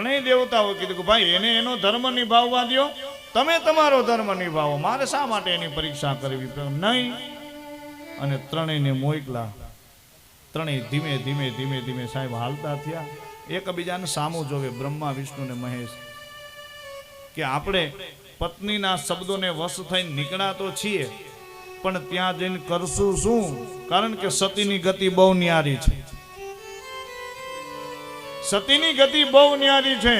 ત્રણેય દેવતાઓ કીધું ભાઈ, એને એનો ધર્મ નિભાવવા દ્યો. તમે તમારો ધર્મ નિભાવો. મારે શા માટે એની પરીક્ષા કરવી? નહીં. અને ત્રણેયને મોકલા. ત્રણેય ધીમે ધીમે ધીમે ધીમે સાહેબ હાલતા થયા. એકબીજાને સામું જોવે, બ્રહ્મા, વિષ્ણુ ને મહેશ. કે આપણે પત્નીના શબ્દોને વશ થઈને નીકળ્યા તો છીએ, પણ ત્યાં જઈને કરશું શું? કારણ કે સતીની ગતિ બહુ ન્યારી છે. સતીની ગતિ બહુ ન્યારી છે.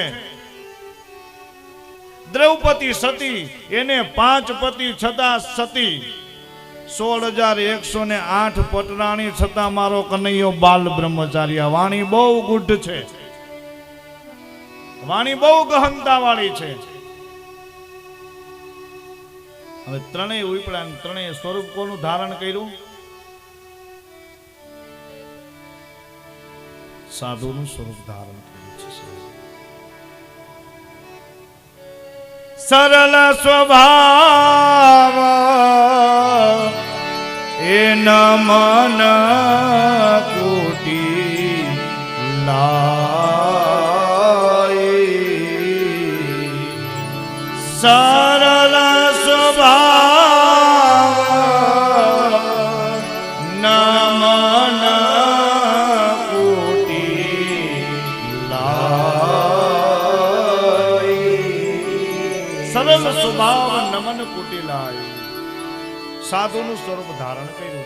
દ્રૌપદી સતી, એને પાંચ પતિ છતાં સતી. સોળ હજાર એકસો ને આઠ પટરાણી છતાં મારો કનૈયો બાલ બ્રહ્મચાર્ય વાણી બહુ ગુઢ છે. વાણી બહુ ગહનતા વાળી છે. હવે ત્રણેય ઉપડા ત્રણેય સ્વરૂપ કોનું ધારણ કર્યું? સાધુનું સ્વરૂપ ધારણ કર્યું છે સરળ સ્વભાવ એ મન કુટી લાય સરળ સરળ સ્વભાવ નમન કુટિલાય. સાધુનું સ્વરૂપ ધારણ કર્યું.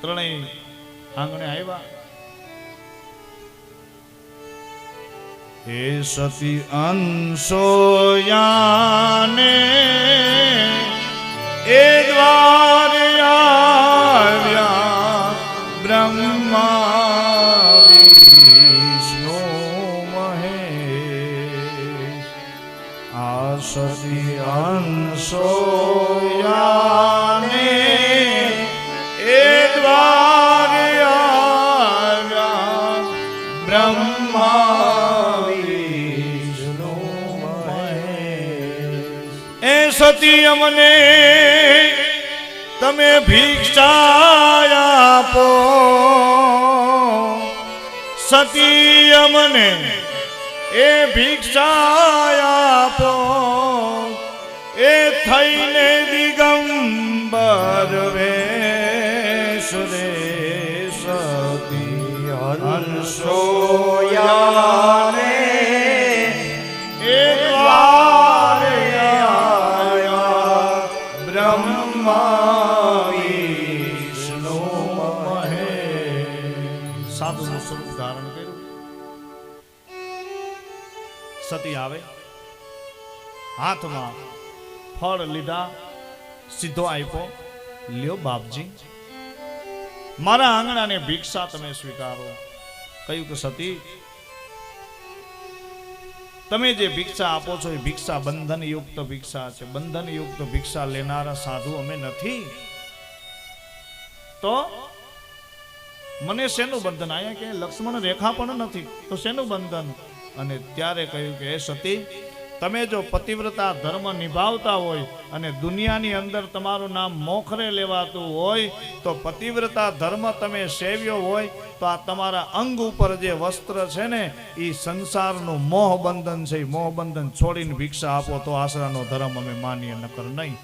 ત્રણેય આંગણે આવ્યા. હે સતી અંશોયાને એ દ્વાર આવ્યા બ્રહ્મા વિષ્ણુ સતી અંશોયાને એ દ્વારા બ્રહ્મા વિષ્ણુ એ સતી અમને તમે ભિક્ષા આપો સતી અમને એ ભિક્ષા આપો એ થઈને દિગંબર વે સુરે સતી હંસોયાને હાથમાં ફળ લીધા, સીધો આપ્યો લ્યો બાપજી. મારા આંગણાને ભિક્ષા તમે સ્વીકારો. કહ્યું કે સતી, તમે જે ભિક્ષા આપો છો એ ભિક્ષા બંધન યુક્ત ભિક્ષા છે. બંધન યુક્ત ભિક્ષા લેનારા સાધુ અમે નથી. તો મને શેનું બંધન? અહીંયા કે લક્ષ્મણ રેખા પણ નથી. તો શેનું બંધન? અને ત્યારે કહ્યું કે એ સતી તમે જો પતિવ્રતા ધર્મ નિભાવતા હોય અને દુનિયાની અંદર તમારું નામ મોખરે લેવાતું હોય, તો પતિવ્રતા ધર્મ તમે સેવ્યો હોય, તો આ તમારા અંગ ઉપર જે વસ્ત્ર છે ને એ સંસારનું મોહબંધન છે. એ મોહબંધન છોડીને ભિક્ષા આપો તો આશરાનો ધર્મ અમે માનીએ, નકર નહીં.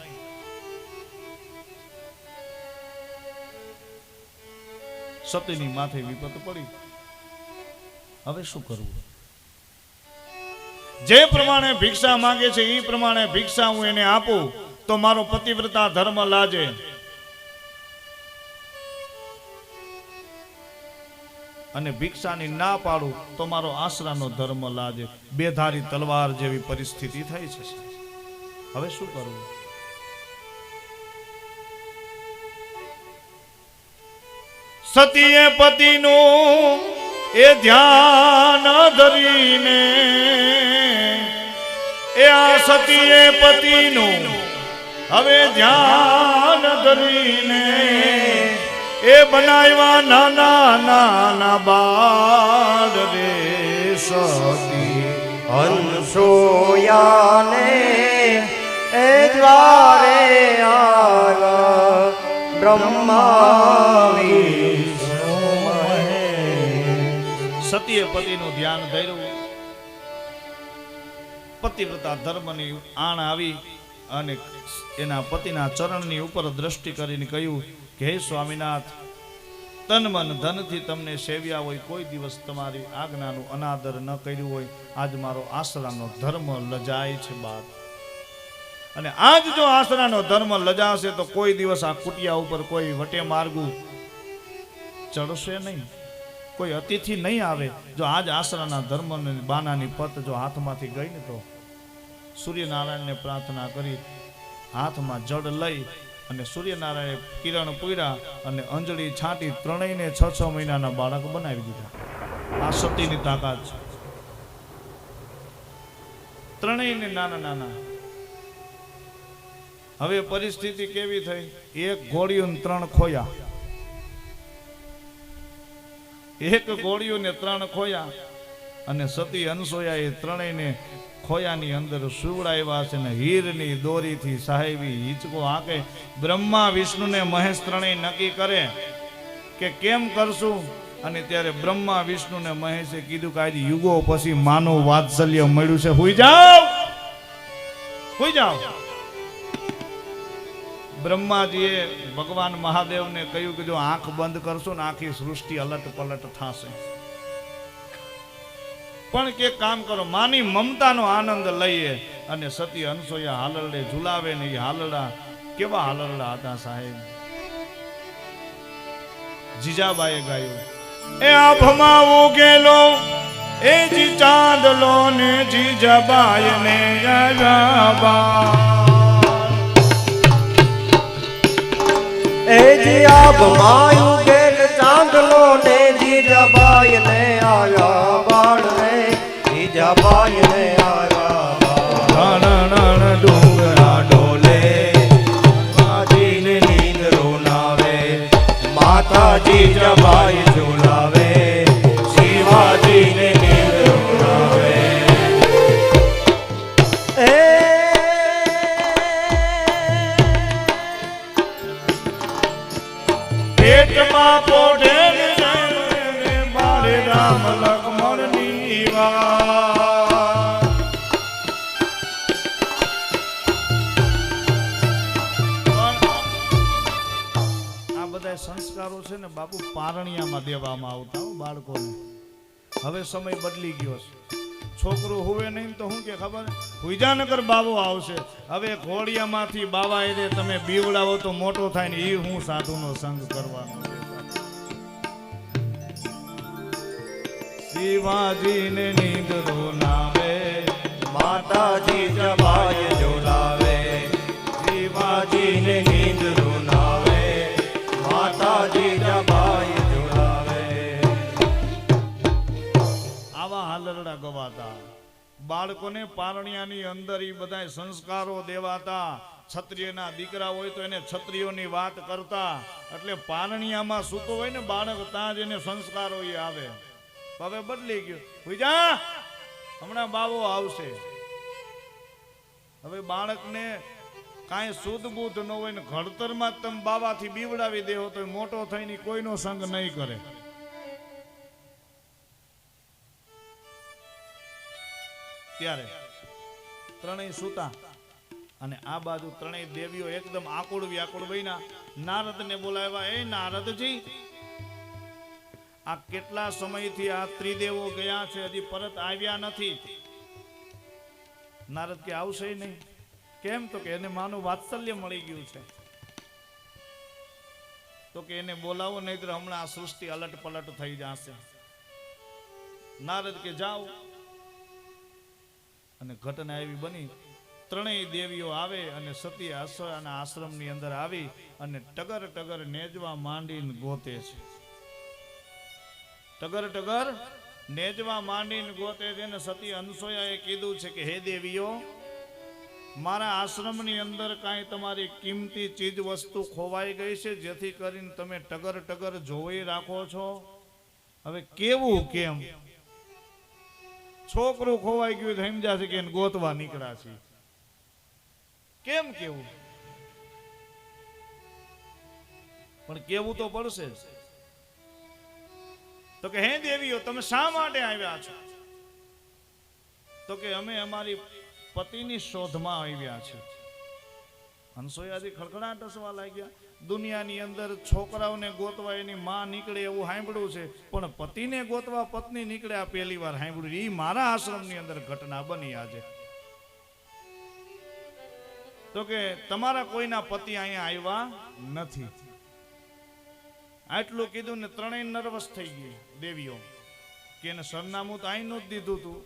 સતીની માથે વિપત પડી. હવે શું કરવું? જે પ્રમાણે ભિક્ષા માંગે છે એ પ્રમાણે ભિક્ષા હું એને આપું, તો મારો પતિવ્રતા ધર્મ લાજે. અને ભિક્ષાની ના પાડું, તો મારો આશરાનો ધર્મ લાજે. બેધારી તલવાર જેવી પરિસ્થિતિ થઈ છે. હવે શું કરવું? સતીએ પતિનું એ ધ્યાન ધરીને એ આ સતીએ પતિનું હવે ધ્યાન ધરીને એ બનાવ્યા નાના નાના બાળ રે સતી. હંસોયાને એ દ્વારે આવ્યા બ્રહ્મા સતીએ પતિનું ધ્યાન ધર્યું. પતિવ્રતા ધર્મની આણ આવી અને એના પતિના ચરણની ઉપર દ્રષ્ટિ કરીને કહ્યું કે, હે સ્વામિનાથ, તન મન ધનથી તમને સેવ્યા હોય, કોઈ દિવસ તમારી આજ્ઞાનું અનાદર ન કર્યું હોય. આજ મારો આસરાનો ધર્મ લજાય છે બાદ અને આજ જો આસરાનો ધર્મ લજાશે તો કોઈ દિવસ આ કુટિયા ઉપર કોઈ વટે માર્ગું ચડશે નહીં. કોઈ અતિથિ નહીં આવે, જો આજ આશરાના ધર્મ બાનાની પત જો હાથમાંથી ગઈ ને તો સૂર્યનારાયણને પ્રાર્થના કરી હાથમાં જડ લઈ અને સૂર્યનારાયણે કિરણ પૂર્યા અને અંજળી છાંટી ત્રણેયને છ છ મહિનાના બાળક બનાવી દીધા. આ સતીની તાકાત છે. ત્રણેયને નાના નાના. હવે પરિસ્થિતિ કેવી થઈ? એક ઘોડીયું ત્રણ ખોયા. એક ગોળીયું ને ત્રણ ખોયા અને સતી અનસોયા એ ત્રણેયને ખોયાની અંદર સુવડાવ્યા છે ને હીરની દોરીથી સાહેબી હિંચકો આંકે બ્રહ્મા, વિષ્ણુને મહેશ ત્રણેય નક્કી કરે કે કેમ કરશું? અને ત્યારે બ્રહ્મા વિષ્ણુ ને મહેશે કીધું કે આજે યુગો પછી માનવ વાત્સલ્ય મળ્યું છે. હુઈ જાઓ! હુઈ જાઓ! બ્રહ્માજીએ ભગવાન મહાદેવને કહ્યું કે જો આંખ બંધ કરશો ને આખી સૃષ્ટિ અલટ પલટ થશે. પણ કે કામ કરો, માની મમતાનો આનંદ લઈએ અને સતી અનસોયા હાલરડે ઝુલાવે ને હાલરડા કેવા હાલરડા હતા સાહેબ? જીજાબાએ ગાયું, એ આભમાં ઉગેલો એ જી ચાંદલો ને જીજાબાઈ ને જીજાબા એ જી આબ માયુ ગેલ ચાંદલો ને જીજાબાઈ ને આયા બાળ ને માતાજી જબાઈ બાળકોને. હવે સમય બદલી ગયો છે. છોકરું હોવે નહીં તો શું કે ખબર? વિજાનગર બાવો આવશે. હવે ઘોડિયામાંથી બાવા એ તમે બીવડાવો તો મોટો થાય ને એ હું સાધુનો સંગ કરવાનો. શિવાજીને નીંદ નામે માતાજી જબાઈ બાળકોને પારણિયાની અંદર એ બધા સંસ્કારો દેવાતા. ક્ષત્રિયના દીકરા હોય તો એને ક્ષત્રિયોની વાત કરતા. એટલે પારણિયામાં સૂતો હોય ને બાળક, ત્યાં જ એને સંસ્કારો એ આવે. હવે બદલી ગયો. હુઈજા હમણાં બાવો આવશે. હવે બાળકને કાંઈ શુદ્ધ બુદ્ધ ન હોય ને ઘડતરમાં તમે બાવાથી બીવડાવી દેવો તો મોટો થઈને કોઈનો સંગ નહીં કરે. ત્યારે ત્રણેય સૂતા અને આ બાજુ ત્રણેય દેવીઓ એકદમ આકુળ વ્યાકુળ બન્યા. નારદને બોલાવ્યા, એ નારદજી, આ કેટલા સમયથી આ ત્રિદેવો ગયા છે? હજી પરત આવ્યા નથી. નારદ કે, આવશે નહીં. કેમ? તો કે એને માનું વાત્સલ્ય મળી ગયું છે. તો કે એને બોલાવો નહીં તો હમણાં આ સૃષ્ટિ અલટ પલટ થઈ જશે. નારદ કે, જાઓ. અને ઘટના એવી બની, ત્રણેય દેવીઓ આવે અને સતી આશ્રયના આશ્રમની અંદર આવી અને ટગર ટગર નેજવા માંડીને ગોતે છે. ટગર ટગર નેજવા માંડીને ગોતે છે અને સતી અનસોયાએ કીધું છે કે, હે દેવીઓ, મારા આશ્રમની અંદર કાંઈ તમારી કિંમતી ચીજ વસ્તુ ખોવાઈ ગઈ છે જેથી કરીને તમે ટગર ટગર જોઈ રાખો છો? હવે કેવું કેમ? છોકરું ખોવાઈ ગયું તો સમજાશે કે એને ગોતવા નીકળ્યા છે કેમ કેવું? પણ કેવું તો પડશે. તો કે, હે દેવીઓ, તમે શા માટે આવ્યા છો? તો કે, અમે અમારી પતિની શોધમાં આવ્યા છે. હંસોયાજી ખડખડાટ હસવા લાગ્યા. દુનિયાની અંદર છોકરાઓને ગોતવા એની માં નીકળે એવું સાંભળ્યું છે, પણ પતિને ગોતવા પત્ની નીકળે આ પહેલી વાર સાંભળ્યું એ મારા આશ્રમની અંદર ઘટના બની આજે. તો કે તમારા કોઈના પતિ અહીંયા આવ્યા નથી. આટલું કીધું ને ત્રણેય નર્વસ થઈ ગઈ દેવીઓ, કે એને સરનામું તો અહીંનું જ દીધું તું.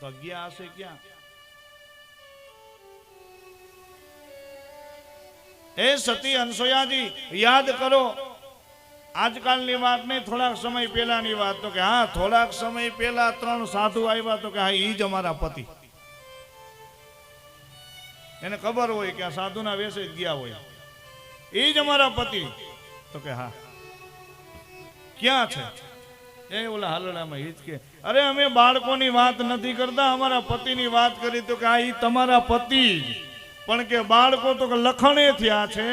તો ગયા હશે ક્યાં? એ સતી અનસોયાજી, યાદ કરો, આજકાલની વાત નહીં થોડાક સમય પહેલાની વાત તો કે, હા, થોડાક સમય પહેલા ત્રણ સાધુ આવ્યા તો કે, હા, ઈ જ અમારા પતિ. એને ખબર હોય કે આ સાધુના વેસે જ ગયા હોય. એ જ અમારા પતિ. તો કે, હા. ક્યાં છે? એ ઓલા હાલડામાં હિચ કે, અરે અમે બાળકોની વાત નથી કરતા, અમારા પતિની વાત કરી તો કે આ ઈ તમારા પતિ જ. પણ કે બાળકો તો લખણે થયા છે.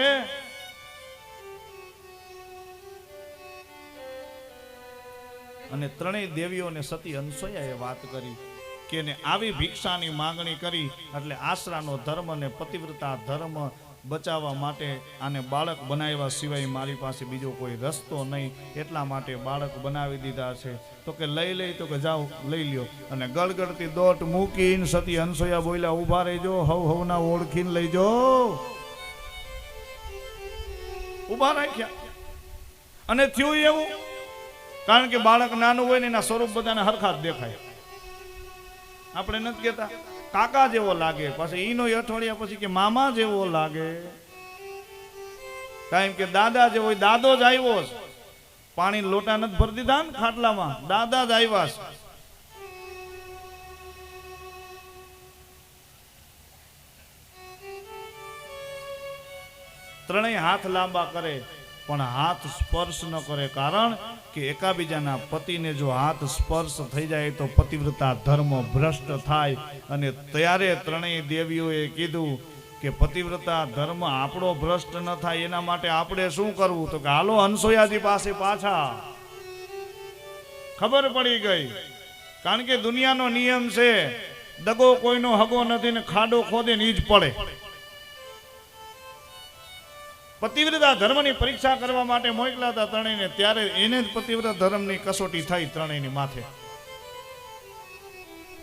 અને ત્રણેય દેવીઓને સતી અનસૂયાએ વાત કરી કે આવી ભિક્ષાની માંગણી કરી એટલે આશરાનો ધર્મ અને પતિવ્રતા ધર્મ બચાવવા માટે આને બાળક બનાવ્યા સિવાય મારી પાસે બીજો કોઈ રસ્તો નહીં. એટલા માટે બાળક બનાવી દીધા છે. તો કે લઈ લઈ તો કે જાઓ, લઈ લ્યો. અને ગળગળતી દોટ મૂકીને સતી હંસોયા બોલ્યા ઊભા રહેજો, હવ હવના ઓળખીને લઈ જો ઊભા રાખ્યા. અને થયું એવું, કારણ કે બાળક નાનું હોય ને એના સ્વરૂપ બધાને હરખા દેખાય. આપણે નથી કહેતા. કાકા જેવો લાગે. પછી ઈનો અઠવાડિયા પછી કે મામા જેવો લાગે. કારણ કે દાદા જેવો દાદો જ આવ્યો પાણી લોટા નથી ભરી દીધા ને ખાટલામાં. દાદા જ આવ્યા છે. ત્રણેય હાથ લાંબા કરે. પણ હાથ સ્પર્શ ન કરે કારણ કે એકાબીજાના પતિને જો હાથ સ્પર્શ થઈ જાય તો પતિવ્રતા ધર્મ ભ્રષ્ટ થાય. અને ત્યારે ત્રણેય દેવીઓએ કીધું કે પતિવ્રતા ધર્મ આપણો ભ્રષ્ટ ન થાય, એના માટે આપણે શું કરવું? તો કે હાલો હંસોયાજી પાસે પાછા. ખબર પડી ગઈ. કારણ કે દુનિયાનો નિયમ છે, દગો કોઈનો હગો નથી ને ખાડો ખોદે ને ઈ જ પડે. પતિવ્રતા ધર્મની પરીક્ષા કરવા માટે મોકલા હતા ત્રણેયને, ત્યારે એને જ પતિવ્રતા ધર્મની કસોટી થઈ ત્રણેયની માથે.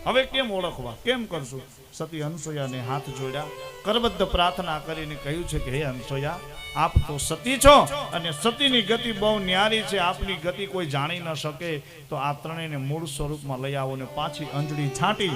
હવે કેમ ઓળખવા? કેમ કરશું? સતી અનસોયાને હાથ જોડ્યા, કરબદ્ધ પ્રાર્થના કરીને કહ્યું છે કે, હે અનસોયા, આપ તો સતી છો અને સતીની ગતિ બહુ ન્યારી છે. આપની ગતિ કોઈ જાણી ન શકે. તો આ ત્રણેયને મૂળ સ્વરૂપમાં લઈ આવો ને પાછી અંજળી છાંટી.